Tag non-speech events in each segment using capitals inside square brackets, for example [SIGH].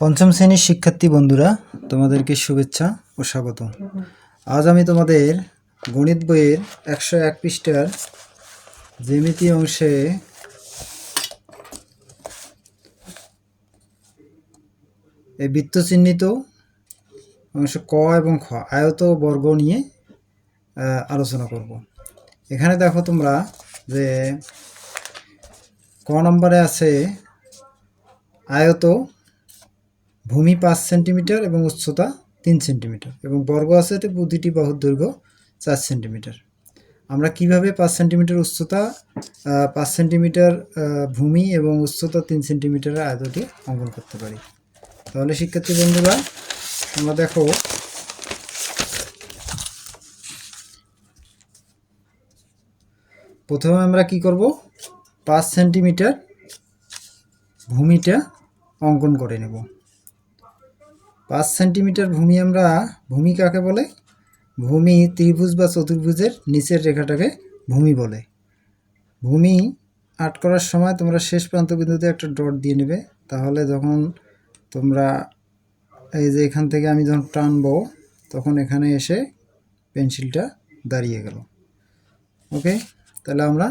পঞ্চম শ্রেণির শিক্ষার্থী বন্ধুরা, তোমাদেরকে শুভেচ্ছা ও স্বাগত। আজ আমি তোমাদের গণিত বইয়ের একশো এক পৃষ্ঠার জ্যামিতি অংশে এই বৃত্ত চিহ্নিত অংশ ক এবং খ আয়ত বর্গ নিয়ে আলোচনা করব। এখানে দেখো তোমরা যে ক নম্বরে আছে আয়ত ভূমি পাঁচ সেন্টিমিটার এবং উচ্চতা তিন সেন্টিমিটার এবং বর্গ আছে প্রতিটি বাহুর দৈর্ঘ্য চার সেন্টিমিটার। আমরা কীভাবে পাঁচ সেন্টিমিটার উচ্চতা পাঁচ সেন্টিমিটার ভূমি এবং উচ্চতা তিন সেন্টিমিটারের আয়তটি অঙ্কন করতে পারি? তাহলে শিক্ষার্থী বন্ধুরা আমরা দেখো, প্রথমে আমরা কি করব? পাঁচ সেন্টিমিটার ভূমিটা অঙ্কন করে নেব। পাঁচ সেন্টিমিটার ভূমি আমরা, ভূমি কাকে বলে? ভূমি ত্রিভুজ বা চতুর্ভুজের নিচের রেখাটাকে ভূমি বলে। ভূমি আট করার সময় তোমরা শেষ প্রান্ত বিন্দুতে একটা ডট দিয়ে নেবে। তাহলে যখন তোমরা এই যে এখান থেকে আমি যখন টানবো, তখন এখানে এসে পেন্সিলটা দাঁড়িয়ে গেল। ওকে? তাহলে আমরা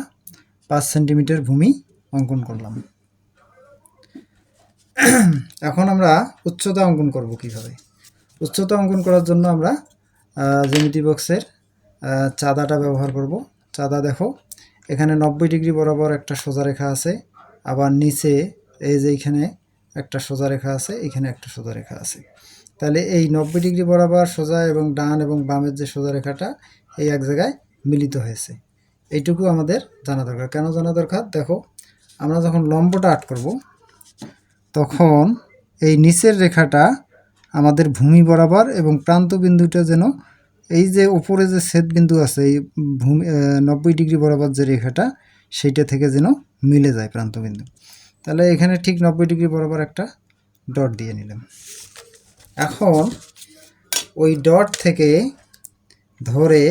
পাঁচ সেন্টিমিটার ভূমি অঙ্কন করলাম। [CLEARS THROAT] এখন আমরা উচ্চতা অঙ্কন করব কীভাবে? উচ্চতা অঙ্কন করার জন্য আমরা জেমিটি বক্সের চাঁদাটা ব্যবহার করব। চাঁদা দেখো, এখানে নব্বই ডিগ্রি বরাবর একটা সোজা রেখা আছে, আবার নিচে এই যে এখানে একটা সোজা রেখা আছে, এখানে একটা সোজা রেখা আছে। তাহলে এই নব্বই ডিগ্রি বরাবর সোজা এবং ডান এবং বামের যে সোজা রেখাটা, এই এক জায়গায় মিলিত হয়েছে। এইটুকু আমাদের জানা দরকার। কেন জানা দরকার? দেখো, আমরা যখন লম্বটা আট করব তখন এই নিচের রেখাটা আমাদের ভূমি বরাবর এবং প্রান্ত বিন্দুটা যেন এই যে উপরে যে ছেদ বিন্দু আছে, এই ভূমি নব্বই ডিগ্রি বরাবর যে রেখাটা, সেইটা থেকে যেন মিলে যায় প্রান্ত বিন্দু। তাহলে এখানে ঠিক নব্বই ডিগ্রি বরাবর একটা ডট দিয়ে নিলাম। এখন ওই ডট থেকে ধরে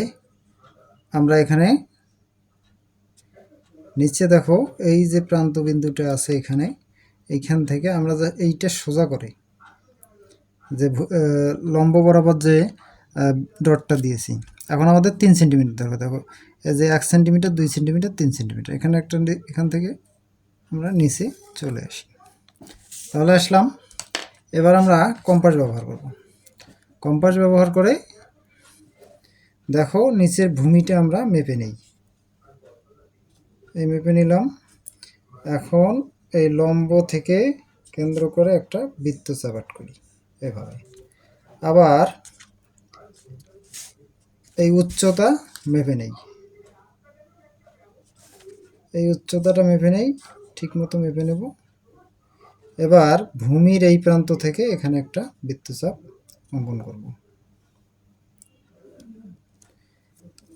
আমরা এখানে নিচে দেখো, এই যে প্রান্ত বিন্দুটা আছে এখানে এইখান থেকে আমরা যা এইটা সোজা করে, যে লম্ব বরাবর যে ডটটা দিয়েছি। এখন আমাদের তিন সেন্টিমিটার দরকার দেখো, এই যে এক সেন্টিমিটার, দুই সেন্টিমিটার, তিন সেন্টিমিটার। এখানে একটা এখান থেকে আমরা নিচে চলে আসি। তাহলে আসলাম, এবার আমরা কম্পাস ব্যবহার করব। কম্পাস ব্যবহার করে, দেখো, নিচের ভূমিটা আমরা মেপে নেই। এই মেপে নিলাম, এখন এই লম্ব থেকে কেন্দ্র করে একটা বৃত্ত চাপাট করি, এভাবে। আবার এই উচ্চতা মেপে নেই। এই উচ্চতাটা মেপে নেই ঠিক মতো মেপে নেব। এবার ভূমির এই প্রান্ত থেকে এখানে একটা বৃত্তচাপ অঙ্কন করব।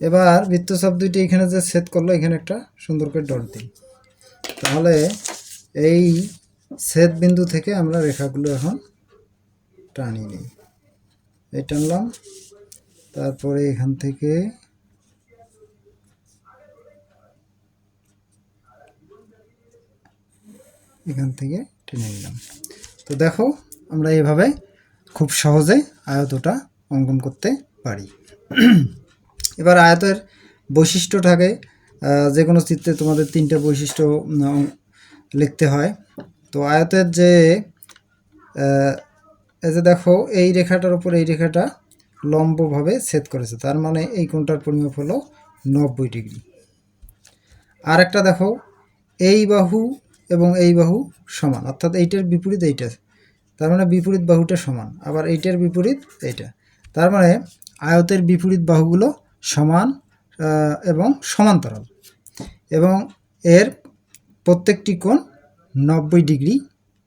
এবার বৃত্তচাপ দুইটি এখানে যে ছেদ করল, এখানে একটা সুন্দর করে ডট দিই। তাহলে এই ছেদ বিন্দু থেকে আমরা রেখাগুলো এখন টানিয়ে নিই। এই টানলাম, তারপরে এখান থেকে এখান থেকে টেনে নিলাম। তো দেখো, আমরা এভাবে খুব সহজে আয়তটা অঙ্কন করতে পারি। এবার আয়তের বৈশিষ্ট্য থাকে যে কোনো চিত্রে তোমাদের তিনটা বৈশিষ্ট্য লিখতে হয়। তো আয়তের যে এই যে দেখো, এই রেখাটার উপর এই রেখাটা লম্বভাবে ছেদ করেছে। তার মানে এই কোণটার পরিমাপ হলো নব্বই ডিগ্রি। আর একটা দেখো, এই বাহু এবং এই বাহু সমান। অর্থাৎ এইটার বিপরীত এইটা। তার মানে বিপরীত বাহুটা সমান। আবার এইটার বিপরীত এইটা। তার মানে আয়তের বিপরীত বাহুগুলো সমান এবং সমান্তরাল। এবং এর প্রত্যেকটি কোণ নব্বই ডিগ্রি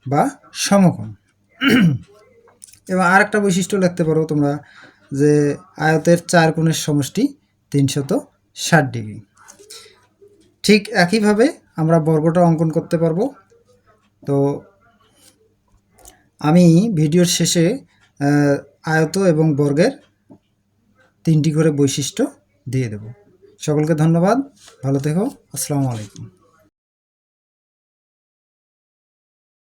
বা সমকোণ। এবং আরেকটা বৈশিষ্ট্য লিখতে পারো তোমরা যে আয়তের চার কোণের সমষ্টি তিনশত ষাট ডিগ্রি। ঠিক একইভাবে আমরা বর্গটা অঙ্কন করতে পারব। তো আমি ভিডিওর শেষে আয়ত এবং বর্গের তিনটি করে বৈশিষ্ট্য দিয়ে দেব। সকলকে ধন্যবাদ, ভালো থেকো, আসসালামু আলাইকুম।